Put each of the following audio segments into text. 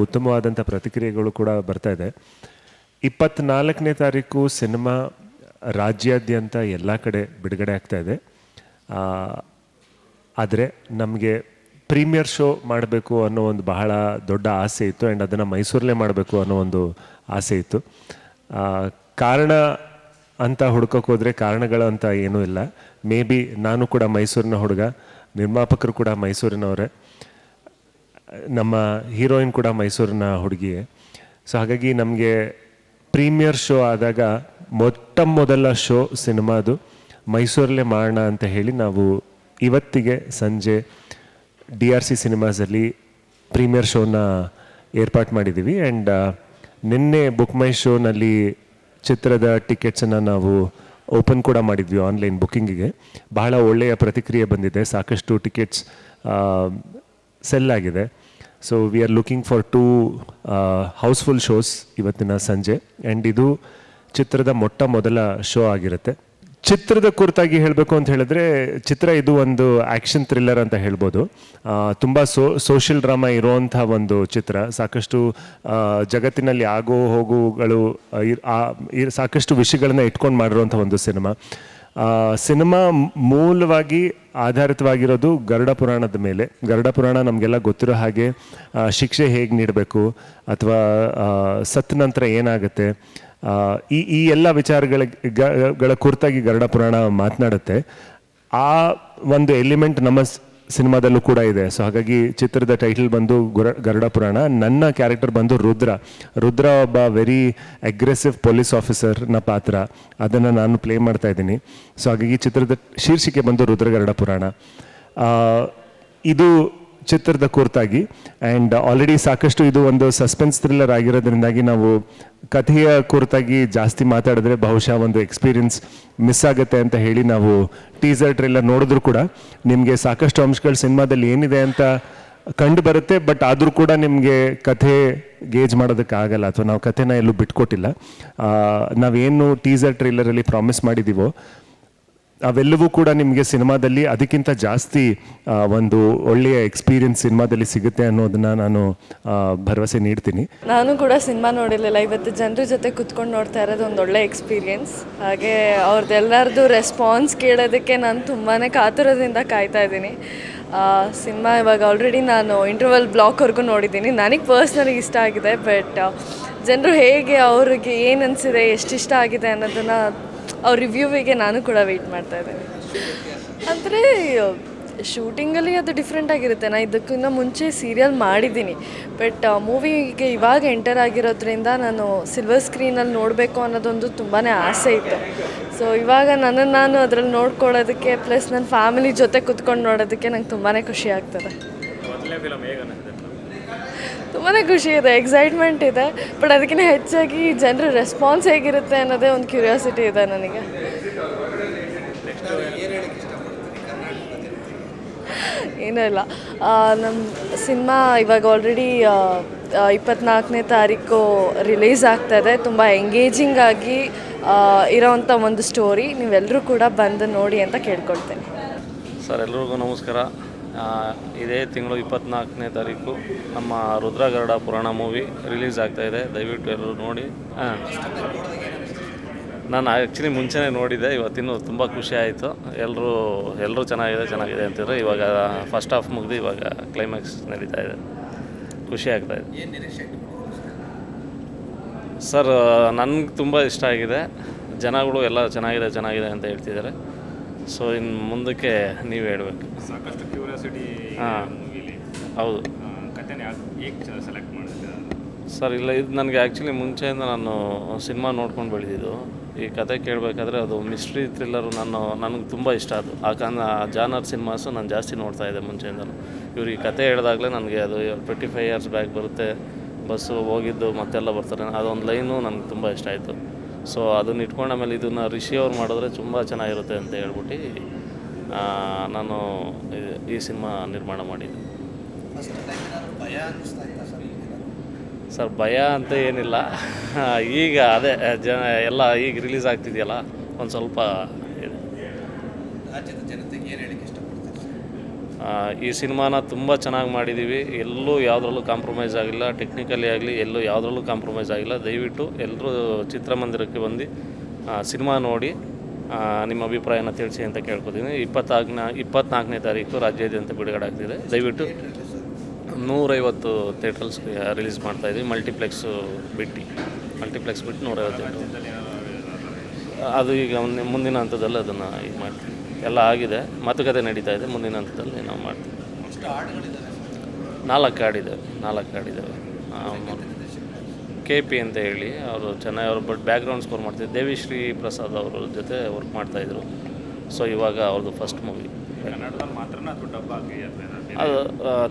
ಉತ್ತಮವಾದಂಥ ಪ್ರತಿಕ್ರಿಯೆಗಳು ಕೂಡ ಬರ್ತಾ ಇದೆ. ಇಪ್ಪತ್ನಾಲ್ಕನೇ ತಾರೀಕು ಸಿನಿಮಾ ರಾಜ್ಯಾದ್ಯಂತ ಎಲ್ಲ ಕಡೆ ಬಿಡುಗಡೆ ಆಗ್ತಾ ಇದೆ. ಆದರೆ ನಮಗೆ ಪ್ರೀಮಿಯರ್ ಶೋ ಮಾಡಬೇಕು ಅನ್ನೋ ಒಂದು ಬಹಳ ದೊಡ್ಡ ಆಸೆ ಇತ್ತು ಆ್ಯಂಡ್ ಅದನ್ನು ಮೈಸೂರಲ್ಲೇ ಮಾಡಬೇಕು ಅನ್ನೋ ಒಂದು ಆಸೆ ಇತ್ತು. ಕಾರಣ ಅಂತ ಹುಡ್ಕೋಕೆ ಹೋದರೆ ಕಾರಣಗಳು ಅಂತ ಏನೂ ಇಲ್ಲ. ಮೇ ಬಿ ನಾನು ಕೂಡ ಮೈಸೂರಿನ ಹುಡುಗ, ನಿರ್ಮಾಪಕರು ಕೂಡ ಮೈಸೂರಿನವರೇ. ನಮ್ಮ ಹೀರೋಯಿನ್ ಕೂಡ ಮೈಸೂರಿನ ಹುಡುಗಿಯೇ ಸೊ ಹಾಗಾಗಿ ನಮಗೆ ಪ್ರೀಮಿಯರ್ ಶೋ ಆದಾಗ ಮೊಟ್ಟ ಮೊದಲ ಶೋ ಸಿನಿಮಾದು ಮೈಸೂರಲ್ಲೇ ಮಾಡೋಣ ಅಂತ ಹೇಳಿ ನಾವು ಇವತ್ತಿಗೆ ಸಂಜೆ ಡಿ ಆರ್ ಸಿ ಸಿನಿಮಾಸಲ್ಲಿ ಪ್ರೀಮಿಯರ್ ಶೋನ ಏರ್ಪಾಟ್ ಮಾಡಿದ್ದೀವಿ. ಆ್ಯಂಡ್ ನಿನ್ನೆ ಬುಕ್ ಮೈ ಶೋನಲ್ಲಿ ಚಿತ್ರದ ಟಿಕೆಟ್ಸನ್ನು ನಾವು ಓಪನ್ ಕೂಡ ಮಾಡಿದ್ವಿ ಆನ್ಲೈನ್ ಬುಕ್ಕಿಂಗಿಗೆ. ಬಹಳ ಒಳ್ಳೆಯ ಪ್ರತಿಕ್ರಿಯೆ ಬಂದಿದೆ. ಸಾಕಷ್ಟು ಟಿಕೆಟ್ಸ್ ಸೆಲ್ ಆಗಿದೆ. So we are looking for two housefull shows ಇವತ್ತಿನ ಸಂಜೆ. ಆ್ಯಂಡ್ ಇದು ಚಿತ್ರದ ಮೊಟ್ಟ ಮೊದಲ ಶೋ ಆಗಿರುತ್ತೆ. ಚಿತ್ರದ ಕುರಿತಾಗಿ ಹೇಳಬೇಕು ಅಂತ ಹೇಳಿದ್ರೆ, ಚಿತ್ರ ಇದು ಒಂದು ಆ್ಯಕ್ಷನ್ ಥ್ರಿಲ್ಲರ್ ಅಂತ ಹೇಳ್ಬೋದು. ತುಂಬ ಸೋ ಸೋಷಿಯಲ್ ಡ್ರಾಮಾ ಇರುವಂಥ ಒಂದು ಚಿತ್ರ. ಸಾಕಷ್ಟು ಜಗತ್ತಿನಲ್ಲಿ ಆಗೋ ಹೋಗುಗಳು ಸಾಕಷ್ಟು ವಿಷಯಗಳನ್ನ ಇಟ್ಕೊಂಡು ಮಾಡಿರುವಂಥ ಒಂದು ಸಿನಿಮಾ ಸಿನಿಮಾ ಮೂಲವಾಗಿ ಆಧಾರಿತವಾಗಿರೋದು ಗರುಡ ಪುರಾಣದ ಮೇಲೆ. ಗರುಡ ಪುರಾಣ ನಮಗೆಲ್ಲ ಗೊತ್ತಿರೋ ಹಾಗೆ ಶಿಕ್ಷೆ ಹೇಗೆ ನೀಡಬೇಕು, ಅಥವಾ ಸತ್ ನಂತರ ಏನಾಗುತ್ತೆ ಈ ಈ ಎಲ್ಲ ವಿಚಾರಗಳ ಕುರಿತಾಗಿ ಗರುಡ ಪುರಾಣ ಮಾತನಾಡುತ್ತೆ. ಆ ಒಂದು ಎಲಿಮೆಂಟ್ ನಮ್ಮ ಸಿನಿಮಾದಲ್ಲೂ ಕೂಡ ಇದೆ. ಸೊ ಹಾಗಾಗಿ ಚಿತ್ರದ ಟೈಟಲ್ ಬಂದು ಗುರ, ಗರುಡ ಪುರಾಣ. ನನ್ನ ಕ್ಯಾರೆಕ್ಟರ್ ಬಂದು ರುದ್ರ. ರುದ್ರ ಒಬ್ಬ ವೆರಿ ಅಗ್ರೆಸಿವ್ ಪೊಲೀಸ್ ಆಫೀಸರ್ನ ಪಾತ್ರ. ಅದನ್ನು ನಾನು ಪ್ಲೇ ಮಾಡ್ತಾ ಇದ್ದೀನಿ. ಸೊ ಹಾಗಾಗಿ ಚಿತ್ರದ ಶೀರ್ಷಿಕೆ ಬಂದು ರುದ್ರ ಗರುಡ ಪುರಾಣ. ಇದು ಚಿತ್ರದ ಕುರ್ತಾಗಿ. ಆ್ಯಂಡ್ ಆಲ್ರೆಡಿ ಸಾಕಷ್ಟು ಇದು ಒಂದು ಸಸ್ಪೆನ್ಸ್ ಥ್ರಿಲ್ಲರ್ ಆಗಿರೋದ್ರಿಂದಾಗಿ ನಾವು ಕಥೆಯ ಕುರಿತಾಗಿ ಜಾಸ್ತಿ ಮಾತಾಡಿದ್ರೆ ಬಹುಶಃ ಒಂದು ಎಕ್ಸ್ಪೀರಿಯನ್ಸ್ ಮಿಸ್ ಆಗುತ್ತೆ ಅಂತ ಹೇಳಿ ನಾವು ಟೀಸರ್ ಟ್ರೇಲರ್ ನೋಡಿದ್ರು ಕೂಡ ನಿಮಗೆ ಸಾಕಷ್ಟು ಅಂಶಗಳು ಸಿನಿಮಾದಲ್ಲಿ ಏನಿದೆ ಅಂತ ಕಂಡು ಬರುತ್ತೆ ಬಟ್ ಆದರೂ ಕೂಡ ನಿಮಗೆ ಕಥೆ ಗೇಜ್ ಮಾಡೋದಕ್ಕೆ ಆಗಲ್ಲ ಅಥವಾ ನಾವು ಕಥೆನ ಎಲ್ಲೂ ಬಿಟ್ಕೊಟ್ಟಿಲ್ಲ. ನಾವೇನು ಟೀಸರ್ ಟ್ರೇಲರಲ್ಲಿ ಪ್ರಾಮಿಸ್ ಮಾಡಿದ್ದೀವೋ ಅವೆಲ್ಲವೂ ಕೂಡ ನಿಮಗೆ ಸಿನಿಮಾದಲ್ಲಿ ಅದಕ್ಕಿಂತ ಜಾಸ್ತಿ ಒಂದು ಒಳ್ಳೆಯ ಎಕ್ಸ್ಪೀರಿಯನ್ಸ್ ಸಿನಿಮಾದಲ್ಲಿ ಸಿಗುತ್ತೆ ಅನ್ನೋದನ್ನ ನಾನು ಭರವಸೆ ನೀಡ್ತೀನಿ. ನಾನು ಕೂಡ ಸಿನಿಮಾ ನೋಡಿರಲಿಲ್ಲ. ಇವತ್ತು ಜನರ ಜೊತೆ ಕುತ್ಕೊಂಡು ನೋಡ್ತಾ ಇರೋದು ಒಂದು ಒಳ್ಳೆ ಎಕ್ಸ್ಪೀರಿಯನ್ಸ್ ಹಾಗೆ ಅವ್ರದ್ದೆಲ್ಲರದ್ದು ರೆಸ್ಪಾನ್ಸ್ ಕೇಳೋದಕ್ಕೆ ನಾನು ತುಂಬಾ ಕಾತುರದಿಂದ ಕಾಯ್ತಾ ಇದ್ದೀನಿ. ಸಿನಿಮಾ ಇವಾಗ ಆಲ್ರೆಡಿ ನಾನು ಇಂಟರ್ವಲ್ ಬ್ಲಾಕ್ವರೆಗೂ ನೋಡಿದ್ದೀನಿ. ನನಗೆ ಪರ್ಸ್ನಲಿ ಇಷ್ಟ ಆಗಿದೆ ಬಟ್ ಜನರು ಹೇಗೆ ಅವ್ರಿಗೆ ಏನು ಅನಿಸಿದೆ ಎಷ್ಟಿಷ್ಟ ಆಗಿದೆ ಅನ್ನೋದನ್ನು ಅವ್ರ ರಿವ್ಯೂವಿಗೆ ನಾನು ಕೂಡ ವೆಯ್ಟ್ ಮಾಡ್ತಾ ಇದ್ದೇನೆ. ಅಂದರೆ ಶೂಟಿಂಗಲ್ಲಿ ಅದು ಡಿಫ್ರೆಂಟ್ ಆಗಿರುತ್ತೆ. ನಾನು ಇದಕ್ಕಿಂತ ಮುಂಚೆ ಸೀರಿಯಲ್ ಮಾಡಿದ್ದೀನಿ. ಬಟ್ ಮೂವಿಗೆ ಇವಾಗ ಎಂಟರ್ ಆಗಿರೋದ್ರಿಂದ ನಾನು ಸಿಲ್ವರ್ ಸ್ಕ್ರೀನಲ್ಲಿ ನೋಡಬೇಕು ಅನ್ನೋದೊಂದು ತುಂಬಾ ಆಸೆ ಇತ್ತು. ಸೊ ಇವಾಗ ನನ್ನನ್ನು ನಾನು ಅದರಲ್ಲಿ ನೋಡ್ಕೊಳ್ಳೋದಕ್ಕೆ ಪ್ಲಸ್ ನನ್ನ ಫ್ಯಾಮಿಲಿ ಜೊತೆ ಕುತ್ಕೊಂಡು ನೋಡೋದಕ್ಕೆ ನಂಗೆ ತುಂಬಾ ಖುಷಿ ಆಗ್ತದೆ. ತುಂಬಾ ಖುಷಿ ಇದೆ ಎಕ್ಸೈಟ್ಮೆಂಟ್ ಇದೆ ಬಟ್ ಅದಕ್ಕಿಂತ ಹೆಚ್ಚಾಗಿ ಜನರ ರೆಸ್ಪಾನ್ಸ್ ಹೇಗಿರುತ್ತೆ ಅನ್ನೋದೇ ಒಂದು ಕ್ಯೂರಿಯಾಸಿಟಿ ಇದೆ ನನಗೆ. ಏನೂ ಇಲ್ಲ. ನಮ್ಮ ಸಿನಿಮಾ ಇವಾಗ ಆಲ್ರೆಡಿ ಇಪ್ಪತ್ನಾಲ್ಕನೇ ತಾರೀಕು ರಿಲೀಸ್ ಆಗ್ತಾ ಇದೆ. ತುಂಬ ಎಂಗೇಜಿಂಗ್ ಆಗಿ ಇರೋವಂಥ ಒಂದು ಸ್ಟೋರಿ ನೀವೆಲ್ಲರೂ ಕೂಡ ಬಂದು ನೋಡಿ ಅಂತ ಕೇಳ್ಕೊಳ್ತೇನೆ. ಸರ್, ಎಲ್ರಿಗೂ ನಮಸ್ಕಾರ. ಇದೇ ತಿಂಗಳು ಇಪ್ಪತ್ನಾಲ್ಕನೇ ತಾರೀಕು ನಮ್ಮ ರುದ್ರಗರುಡ ಪುರಾಣ ಮೂವಿ ರಿಲೀಸ್ ಆಗ್ತಾ ಇದೆ. ದಯವಿಟ್ಟು ಎಲ್ಲರೂ ನೋಡಿ. ಹಾಂ ನಾನು ಆ್ಯಕ್ಚುಲಿ ಮುಂಚೆನೇ ನೋಡಿದೆ ಇವತ್ತಿನ್ನೂ ತುಂಬ ಖುಷಿ ಆಯಿತು. ಎಲ್ಲರೂ ಎಲ್ಲರೂ ಚೆನ್ನಾಗಿದೆ ಚೆನ್ನಾಗಿದೆ ಅಂತಿದ್ರು. ಇವಾಗ ಫಸ್ಟ್ ಹಾಫ್ ಮುಗಿದು ಇವಾಗ ಕ್ಲೈಮ್ಯಾಕ್ಸ್ ನಡೀತಾ ಇದೆ. ಖುಷಿ ಆಗ್ತಾ ಇದೆ. ಸರ್? ನನಗೆ ತುಂಬ ಇಷ್ಟ ಆಗಿದೆ. ಜನಗಳು ಎಲ್ಲ ಚೆನ್ನಾಗಿದೆ ಚೆನ್ನಾಗಿದೆ ಅಂತ ಹೇಳ್ತಿದ್ದಾರೆ. ಸೊ ಇನ್ನು ಮುಂದಕ್ಕೆ ನೀವು ಹೇಳಬೇಕು. ಸಾಕಷ್ಟು ಕ್ಯೂರಿಯಾಸಿಟಿ ಹಾಂ. ಹೌದು. ಸೆಲೆಕ್ಟ್ ಮಾಡಿದ್ರೆ ಸರ್ ಇಲ್ಲ ಇದು ನನಗೆ ಆ್ಯಕ್ಚುಲಿ ಮುಂಚೆಯಿಂದ ನಾನು ಸಿನಿಮಾ ನೋಡ್ಕೊಂಡು ಬೆಳೆದಿದ್ದು. ಈ ಕತೆ ಕೇಳಬೇಕಾದ್ರೆ ಅದು ಮಿಸ್ಟ್ರಿ ಥ್ರಿಲ್ಲರು ನಾನು ನನಗೆ ತುಂಬ ಇಷ್ಟ ಅದು. ಆ ಕಾರಣ ಆ ಜಾನರ್ ಸಿನಿಮಾಸು ನಾನು ಜಾಸ್ತಿ ನೋಡ್ತಾ ಇದ್ದೆ ಮುಂಚೆಯಿಂದಲೂ. ಇವ್ರು ಈ ಕತೆ ಹೇಳಿದಾಗಲೇ ನನಗೆ ಅದು ಟ್ವೆಂಟಿ ಫೈವ್ ಇಯರ್ಸ್ ಬ್ಯಾಕ್ ಬರುತ್ತೆ. ಬಸ್ಸು ಹೋಗಿದ್ದು ಮತ್ತೆಲ್ಲ ಬರ್ತಾರೆ ಅದೊಂದು ಲೈನು ನನಗೆ ತುಂಬ ಇಷ್ಟ ಆಯಿತು. ಸೊ ಅದನ್ನ ಇಟ್ಕೊಂಡು ಆಮೇಲೆ ಇದನ್ನು ರಿಷಿ ಅವ್ರು ಮಾಡಿದ್ರೆ ತುಂಬ ಚೆನ್ನಾಗಿರುತ್ತೆ ಅಂತ ಹೇಳ್ಬಿಟ್ಟು ನಾನು ಈ- ಈ ಸಿನಿಮಾ ನಿರ್ಮಾಣ ಮಾಡಿದ್ದೆ. ಸರ್ ಭಯ ಅಂತ ಏನಿಲ್ಲ. ಈಗ ಅದೇ ಜನ ಎಲ್ಲ ಈಗ ರಿಲೀಸ್ ಆಗ್ತಿದೆಯಲ್ಲ ಒಂದು ಸ್ವಲ್ಪ ಇದೆ ರಾಜ್ಯದ ಜನತೆಗೆ ಏನು ಹೇಳಕ್ಕೆ ಇಷ್ಟಪಡ್ತಾರೆ ಆ, ಈ ಸಿನಿಮಾನ ತುಂಬ ಚೆನ್ನಾಗಿ ಮಾಡಿದ್ದೀವಿ ಎಲ್ಲೂ ಯಾವುದ್ರಲ್ಲೂ ಕಾಂಪ್ರಮೈಸ್ ಆಗಿಲ್ಲ. ಟೆಕ್ನಿಕಲಿ ಆಗಲಿ ಎಲ್ಲೂ ಯಾವುದ್ರಲ್ಲೂ ಕಾಂಪ್ರಮೈಸ್ ಆಗಿಲ್ಲ. ದಯವಿಟ್ಟು ಎಲ್ಲರೂ ಚಿತ್ರಮಂದಿರಕ್ಕೆ ಬಂದು ಸಿನಿಮಾ ನೋಡಿ ನಿಮ್ಮ ಅಭಿಪ್ರಾಯನ ತಿಳಿಸಿ ಅಂತ ಕೇಳ್ಕೊತೀನಿ. ಇಪ್ಪತ್ತಾಗ್ನ, ಇಪ್ಪತ್ನಾಲ್ಕನೇ ತಾರೀಕು ರಾಜ್ಯಾದ್ಯಂತ ಬಿಡುಗಡೆ ಆಗ್ತಿದೆ. ದಯವಿಟ್ಟು ನೂರೈವತ್ತು ಥಿಯೇಟರ್ಸ್ ರಿಲೀಸ್ ಮಾಡ್ತಾಯಿದ್ವಿ ಮಲ್ಟಿಪ್ಲೆಕ್ಸು ಬಿಟ್ಟು ಮಲ್ಟಿಪ್ಲೆಕ್ಸ್ ಬಿಟ್ಟು ನೂರೈವತ್ತು. ಅದು ಈಗ ಮುಂದೆ- ಮುಂದಿನ ಹಂತದಲ್ಲಿ ಅದನ್ನು ಇದು ಮಾಡ್ತೀವಿ. ಎಲ್ಲ ಆಗಿದೆ. ಮಾತುಕತೆ ನಡೀತಾ ಇದೆ. ಮುಂದಿನ ಹಂತದಲ್ಲಿ ನಾವು ಮಾಡ್ತೀವಿ. ನಾಲ್ಕು ಹಾಡಿದೆ ನಾಲ್ಕು ಹಾಡಿದ್ದಾವೆ ಕೆ ಪಿ ಅಂತ ಹೇಳಿ ಅವರು ಚೆನ್ನಾಗಿ ಅವರು ಬಟ್ ಬ್ಯಾಕ್ಗ್ರೌಂಡ್ ಸ್ಕೋರ್ ಮಾಡ್ತಿದ್ರು ದೇವಿಶ್ರೀ ಪ್ರಸಾದ್ ಅವರ ಜೊತೆ ವರ್ಕ್ ಮಾಡ್ತಾಯಿದ್ರು ಸೊ ಇವಾಗ ಅವ್ರದ್ದು ಫಸ್ಟ್ ಮೂವಿ ಅದು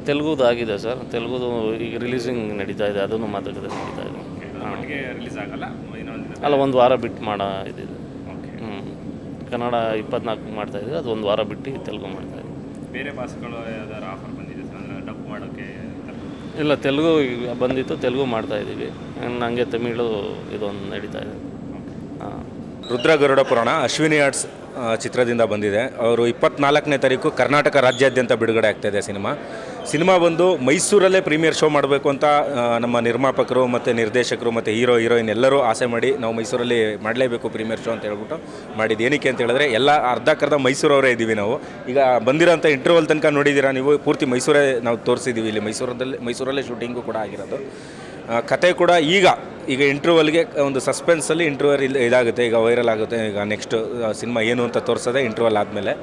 ತೆಲುಗುದು ಆಗಿದೆ ಸರ್. ತೆಲುಗುದು ಈಗ ರಿಲೀಸಿಂಗ್ ನಡೀತಾ ಇದೆ. ಅದನ್ನು ಮಾತುಕತೆ ನಡೀತಾ ಇದೆ. ಅಲ್ಲ ಒಂದು ವಾರ ಬಿಟ್ಟು ಮಾಡೋ ಇದಿದೆ. ಕನ್ನಡ ಇಪ್ಪತ್ನಾಲ್ಕು ಮಾಡ್ತಾಯಿದ್ವಿ ಅದು ಒಂದು ವಾರ ಬಿಟ್ಟು ತೆಲುಗು ಮಾಡ್ತಾಯಿದ್ವಿ ಬೇರೆ ಭಾಷೆಗಳು ಯಾವ್ದಾದ್ರು ಆಫರ್ ಬಂದಿದೆ ಸರ್? ಅಂದರೆ ಡಬ್ ಮಾಡೋಕ್ಕೆ ಇಲ್ಲ ತೆಲುಗು ಈಗ ಬಂದಿತ್ತು ತೆಲುಗು ಮಾಡ್ತಾಯಿದ್ದೀವಿ ನನಗೆ ತಮಿಳು ಇದೊಂದು ನಡೀತಾ ಇದೆ. ಹಾಂ. ರುದ್ರ ಗರುಡ ಪುರಾಣ ಅಶ್ವಿನಿ ಆರ್ಟ್ಸ್ ಆ, ಚಿತ್ರದಿಂದ ಬಂದಿದೆ. ಅವರು ಇಪ್ಪತ್ನಾಲ್ಕನೇ ತಾರೀಕು ಕರ್ನಾಟಕ ರಾಜ್ಯಾದ್ಯಂತ ಬಿಡುಗಡೆ ಆಗ್ತಾಯಿದೆ ಸಿನಿಮಾ. ಸಿನಿಮಾ ಬಂದು ಮೈಸೂರಲ್ಲೇ ಪ್ರೀಮಿಯರ್ ಶೋ ಮಾಡಬೇಕು ಅಂತ ನಮ್ಮ ನಿರ್ಮಾಪಕರು ಮತ್ತು ನಿರ್ದೇಶಕರು ಮತ್ತು ಹೀರೋ, ಹೀರೋಯಿನ್ ಎಲ್ಲರೂ ಆಸೆ ಮಾಡಿ ನಾವು ಮೈಸೂರಲ್ಲಿ ಮಾಡಲೇಬೇಕು ಪ್ರೀಮಿಯರ್ ಶೋ ಅಂತ ಹೇಳ್ಬಿಟ್ಟು ಮಾಡಿದ್ದು. ಏನಕ್ಕೆ ಅಂತ ಹೇಳಿದ್ರೆ, ಎಲ್ಲ ಅರ್ಧಕ್ಕರ್ಧ ಮೈಸೂರವರೇ ಇದ್ದೀವಿ ನಾವು. ಈಗ ಬಂದಿರೋಂಥ ಇಂಟರ್ವಲ್ ತನಕ ನೋಡಿದ್ದೀರಾ ನೀವು? ಪೂರ್ತಿ ಮೈಸೂರೇ ನಾವು ತೋರಿಸಿದ್ದೀವಿ ಇಲ್ಲಿ ಮೈಸೂರದಲ್ಲಿ, ಮೈಸೂರಲ್ಲೇ ಶೂಟಿಂಗು ಕೂಡ ಆಗಿರೋದು. ಕತೆ ಕೂಡ ಈಗ ಈಗ ಇಂಟರ್ವಲ್ಗೆ ಒಂದು ಸಸ್ಪೆನ್ಸಲ್ಲಿ ಇಂಟರ್ವಲ್ ಇದಾಗುತ್ತೆ, ಈಗ ವೈರಲ್ ಆಗುತ್ತೆ, ಈಗ ನೆಕ್ಸ್ಟ್ ಸಿನಿಮಾ ಏನು ಅಂತ ತೋರಿಸೋದೆ ಇಂಟರ್ವಲ್ ಆದಮೇಲೆ.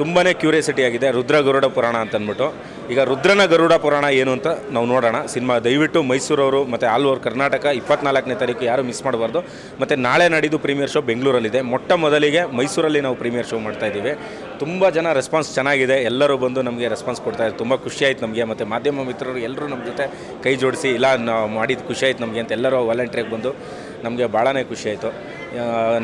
ತುಂಬಾ ಕ್ಯೂರಿಯಾಸಿಟಿ ಆಗಿದೆ. ರುದ್ರ ಗರುಡ ಪುರಾಣ ಅಂತ ಅಂದ್ಬಿಟ್ಟು ಈಗ ರುದ್ರನ ಗರುಡ ಪುರಾಣ ಏನು ಅಂತ ನಾವು ನೋಡೋಣ. ಸಿನಿಮಾ ದಯವಿಟ್ಟು ಮೈಸೂರವರು ಮತ್ತು ಆಲ್ ಓವರ್ ಕರ್ನಾಟಕ ಇಪ್ಪತ್ನಾಲ್ಕನೇ ತಾರೀಕು ಯಾರು ಮಿಸ್ ಮಾಡಬಾರ್ದು. ಮತ್ತು ನಾಳೆ ನಾಡಿದ್ದು ಪ್ರೀಮಿಯರ್ ಶೋ ಬೆಂಗಳೂರಲ್ಲಿದೆ. ಮೊಟ್ಟ ಮೊದಲಿಗೆ ಮೈಸೂರಲ್ಲಿ ನಾವು ಪ್ರೀಮಿಯರ್ ಶೋ ಮಾಡ್ತಾ ಇದ್ದೀವಿ. ತುಂಬ ಜನ ರೆಸ್ಪಾನ್ಸ್ ಚೆನ್ನಾಗಿದೆ. ಎಲ್ಲರೂ ಬಂದು ನಮಗೆ ರೆಸ್ಪಾನ್ಸ್ ಕೊಡ್ತಾ ಇದ್ದಾರೆ. ತುಂಬ ಖುಷಿಯಾಯಿತು ನಮಗೆ. ಮತ್ತು ಮಾಧ್ಯಮ ಮಿತ್ರರು ಎಲ್ಲರೂ ನಮ್ಮ ಜೊತೆ ಕೈ ಜೋಡಿಸಿ, ಇಲ್ಲ, ನಾವು ಮಾಡಿದ ಖುಷಿಯಾಯಿತು ನಮಗೆ ಅಂತ ಎಲ್ಲರೂ ವಾಲಂಟಿಯರ್ಗೆ ಬಂದು ನಮಗೆ ಭಾಳನೇ ಖುಷಿಯಾಯಿತು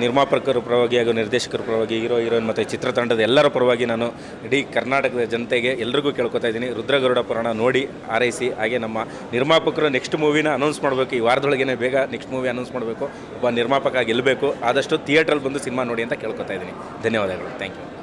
ನಿರ್ಮಾಪಕರ ಪರವಾಗಿ ಹಾಗೂ ನಿರ್ದೇಶಕರ ಪರವಾಗಿ ಹೀರೋ, ಹೀರೋಯಿನ್ ಮತ್ತು ಚಿತ್ರತಂಡದ ಎಲ್ಲರ ಪರವಾಗಿ ನಾನು ಇಡೀ ಕರ್ನಾಟಕದ ಜನತೆಗೆ ಎಲ್ರಿಗೂ ಕೇಳ್ಕೊತಾ ಇದ್ದೀನಿ. ರುದ್ರಗರುಡ ಪುರಾಣ ನೋಡಿ, ಆರೈಸಿ. ಹಾಗೆ ನಮ್ಮ ನಿರ್ಮಾಪಕರು ನೆಕ್ಸ್ಟ್ ಮೂವಿನ ಅನೌನ್ಸ್ ಮಾಡಬೇಕು. ಈ ವಾರದೊಳಗೇನೆ ಬೇಗ ನೆಕ್ಸ್ಟ್ ಮೂವಿ ಅನೌನ್ಸ್ ಮಾಡಬೇಕು. ಒಬ್ಬ ನಿರ್ಮಾಪಕ ಗೆಲ್ಲಬೇಕು ಆದಷ್ಟು ಥಿಯೇಟ್ರಲ್ಲಿ ಬಂದು ಸಿನಿಮಾ ನೋಡಿ ಅಂತ ಕೇಳ್ಕೊತಾ ಇದ್ದೀನಿ. ಧನ್ಯವಾದಗಳು. Thank you